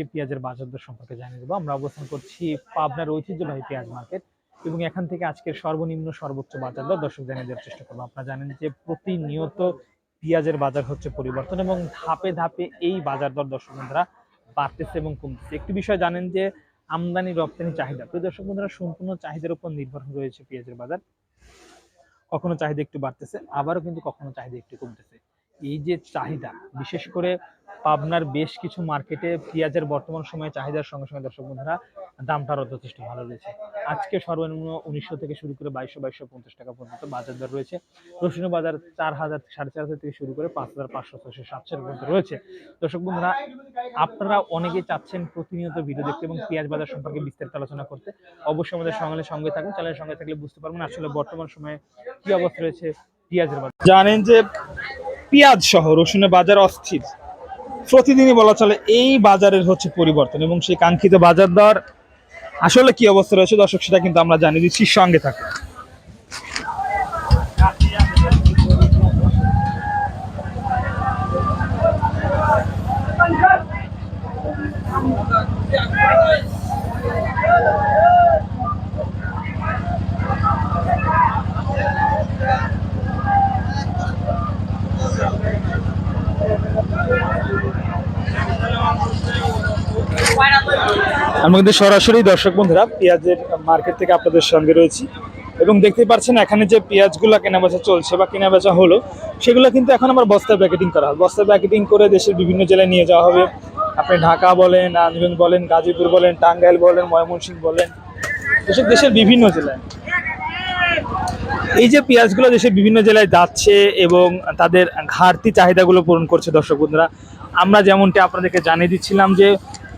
আজকে পেঁয়াজের বাজার দর সম্পর্কে জানিয়ে দেবো। আমরা অবস্থান করছি পাবনার ঐতিহ্যবাহী পেঁয়াজ মার্কেট এবং এখান থেকে আজকের সর্বনিম্ন সর্বোচ্চ বাজার দর দর্শক জানিয়ে দেওয়ার চেষ্টা করব। আপনারা জানেন যে প্রতিনিয়ত পেঁয়াজের বাজার হচ্ছে পরিবর্তন এবং ধাপে ধাপে এই বাজার দর দর্শক বন্ধুরা বাড়তেছে এবং কমতেছে। একটি বিষয় জানেন যে আমদানি রপ্তানি চাহিদা। প্রিয় দর্শক বন্ধুরা, সম্পূর্ণ চাহিদার উপর নির্ভর রয়েছে পেঁয়াজের বাজার। কখনো চাহিদা একটু বাড়তেছে, আবারও কিন্তু কখনো চাহিদা একটু কমতেছে। এই যে চাহিদা, বিশেষ করে পাবনার বেশ কিছু মার্কেটে পেঁয়াজের বর্তমান সময়ে চাহিদার সঙ্গে সঙ্গে দর্শক বন্ধুরা, দামটা আরও যথেষ্ট ভালো রয়েছে। আজকে সর্বনিম্ন উনিশশো থেকে শুরু করে বাইশশো বাইশশো পঞ্চাশ টাকা পর্যন্ত বাজার দর রয়েছে। রসুনের বাজার চার হাজার, সাড়ে চার হাজার থেকে শুরু করে পাঁচ হাজার পাঁচশো ছশো সাতশো পর্যন্ত রয়েছে। দর্শক বন্ধুরা, আপনারা অনেকেই চাচ্ছেন প্রতিনিয়ত ভিডিও দেখতে এবং পেঁয়াজ বাজার সম্পর্কে বিস্তারিত আলোচনা করতে। অবশ্যই আমাদের সঙ্গে সঙ্গে থাকুন, চ্যানেলের সঙ্গে থাকলে বুঝতে পারবেন আসলে বর্তমান সময়ে কি অবস্থা রয়েছে পেঁয়াজের বাজার। জানেন যে পেঁয়াজ সহ রসুনের বাজার অস্থির। প্রতিদিনই বলা চলে এই বাজারের হচ্ছে পরিবর্তন এবং সেই কাঙ্ক্ষিত বাজার দর আসলে কি অবস্থা রয়েছে দর্শক, সেটা কিন্তু আমরা জানিয়ে দিচ্ছি, সঙ্গে থাকুন। আমি কিন্তু সরাসরি দর্শক বন্ধুরা পেঁয়াজের মার্কেট থেকে আপনাদের সঙ্গে রয়েছি। এবং দেখতে পাচ্ছেন এখানে যে পেঁয়াজগুলো কেনা বেচা চলছে বা কেনা বেচা হলো, সেগুলো কিন্তু এখন আমার বস্তায় প্যাকেটিং করা হয় বস্তায় প্যাকেটিং করে দেশের বিভিন্ন জেলায় নিয়ে যাওয়া হবে। আপনি ঢাকা বলেন রাজগঞ্জ বলেন, গাজীপুর বলেন, টাঙ্গাইল বলেন, ময়মনসিংহ বলেন, এসব দেশের বিভিন্ন জেলায়। এই যে পেঁয়াজগুলো দেশের বিভিন্ন জেলায় যাচ্ছে এবং তাদের ঘাটতি চাহিদাগুলো পূরণ করছে দর্শক বন্ধুরা, আমরা যেমনটি আপনাদেরকে জানিয়ে দিচ্ছিলাম যে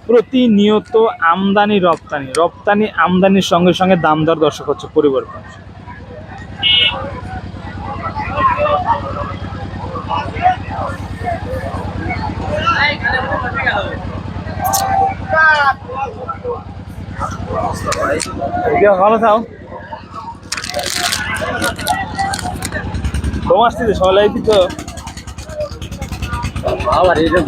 প্রতিনিয়ত আমদানি রপ্তানি। রপ্তানি আমদানির সঙ্গে সঙ্গে দাম দর দর্শক হচ্ছে পরিবর্তন। ভালো থাও। তোমার সবাই তো আবার এই যে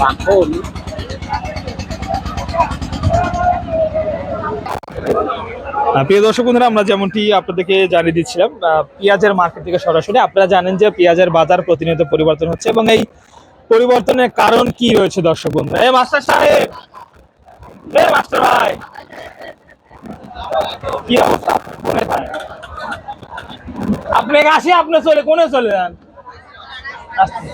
প্রিয় দর্শক বন্ধুরা, আমরা যেমনটি আপনাদেরকে জানিয়ে দিচ্ছিলাম পেঁয়াজের মার্কেট থেকে সরাসরি আপনারা জানেন যে পেঁয়াজের বাজার প্রতিনিয়ত পরিবর্তন হচ্ছে এবং এই পরিবর্তনের কারণ কি রয়েছে দর্শক বন্ধুরা? এ মাস্টার সাহেব! এ মাস্টার ভাই! কি অবস্থা? আপনি আসি, আপনি চলে, কোনে চলে যান? আসতে।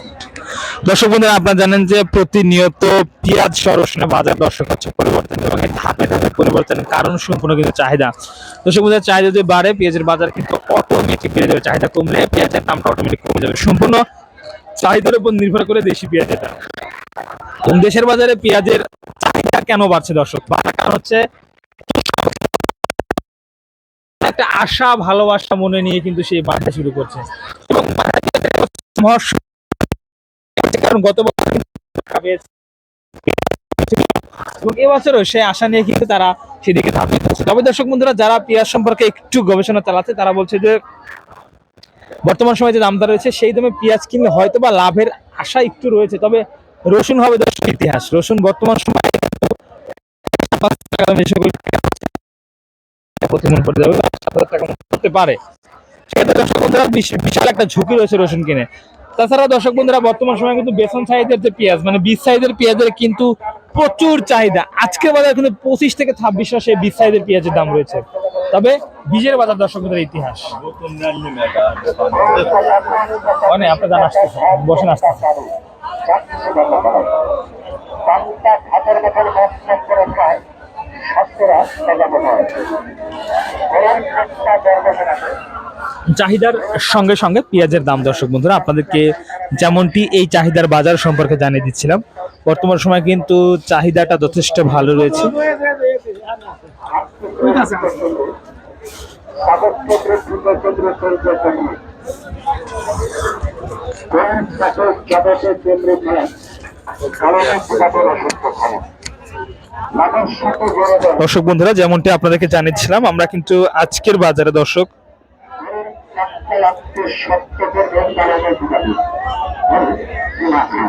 দর্শক বন্ধুরা, আপনারা জানেন যে প্রতিনিয়ত পেঁয়াজ সরসনে বাজার দর্শক হচ্ছে পরিবর্তন এবং এই ধাপে ধাপে পরিবর্তনের কারণ সম্পূর্ণ কিন্তু চাহিদা। দর্শক বন্ধুরা, চাহিদা যদি বাড়ে, পেঁয়াজের বাজার কিন্তু অটোমেটিক বেড়ে যাবে চাহিদা কমলে পেঁয়াজের দামটা অটোমেটিক কমে যাবে। সম্পূর্ণ চাহিদার উপর নির্ভর করে দেশি পেঁয়াজের দাম। দেশের বাজারে পেঁয়াজের চাহিদা কেন বাড়ছে দর্শক? বাড়ার কারণ হচ্ছে একটা আশা, ভালোবাসা মনে নিয়ে কিন্তু সেই বাড়তে শুরু করছে। এবং কারণ গত বছর। এবং আশা নিয়ে কিন্তু তারা সেদিকে তবে দর্শক বন্ধুরা, যারা সম্পর্কে একটু গবেষণা চালাচ্ছে, তারা বলছে যে, বর্তমান যে রয়েছে, সেই দামে পেঁয়াজ কিনলে হয়তো বা লাভের আশা একটু রয়েছে। তবে রসুন হবে দর্শক ইতিহাস। রসুন বর্তমান সময়ে পারে। দর্শক বিশাল একটা ঝুঁকি রয়েছে রসুন কিনে। তাছাড়া দর্শক বন্ধুরা বর্তমান সময়ে কিন্তু বেসন সাইজের যে পেঁয়াজ মানে বিশ সাইজের পেঁয়াজের কিন্তু প্রচুর চাহিদা আজকের বাজারে কিন্তু পঁচিশ থেকে ছাব্বিশশো সেই বিশ সাইজের পেঁয়াজের দাম রয়েছে তবে বীজের বাজার দর্শক বন্ধুরা ইতিহাস মানে আপনার জান আসতেছে বসেন আসতেছে চাহিদার সঙ্গে সঙ্গে পেঁয়াজের দাম দর্শক বন্ধুরা, আপনাদেরকে যেমনটি এই চাহিদার বাজার সম্পর্কে জানিয়ে দিচ্ছিলাম, বর্তমান সময় কিন্তু চাহিদাটা যথেষ্ট ভালো রয়েছে। দর্শক বন্ধুরা, যেমনটি আপনাদেরকে জানিয়েছিলাম আমরা কিন্তু আজকের বাজারে দর্শক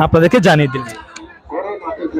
আপনাদেরকে জানিয়ে দিলাম।